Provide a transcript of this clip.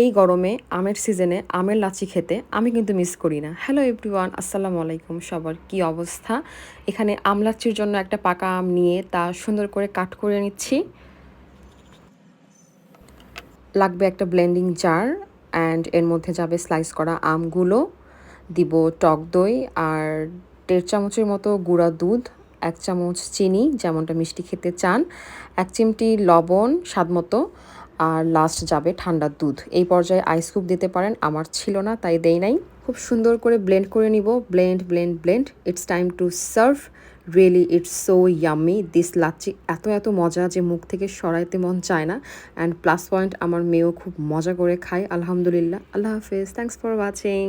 এই গরমে, আমের সিজনে আমের লাচি খেতে আমি কিন্তু মিস করি না। হ্যালো এভরিওয়ান আসসালামু আলাইকুম সবার। কি অবস্থা? এখানে আম লাচির জন্য একটা পাকা আম নিয়ে তা সুন্দর করে কাট করে নিচ্ছি। লাগবে একটা ব্লেন্ডিং জার অ্যান্ড এর মধ্যে যাবে স্লাইস করা আমগুলো। দিব টক দই আর দেড় চামচের মতো গুঁড়া দুধ, এক চামচ চিনি, যেমনটা মিষ্টি খেতে চান। এক চিমটি লবণ, স্বাদ মতো। আর লাস্ট যাবে ঠান্ডা দুধ। এই পর্যায়ে আইস কুপ দিতে পারেন, আমার ছিল না, তাই দেই নাই। খুব সুন্দর করে ব্লেন্ড করে নিব blend blend blend it's time to serve really it's so yummy this lassi এত এত মজা যে মুখ থেকে সরাইতে মন চায় না। অ্যান্ড প্লাস পয়েন্ট আমার মেয়েও খুব মজা করে খায়, আলহামদুলিল্লাহ। আল্লাহ হাফেজ। Thanks for watching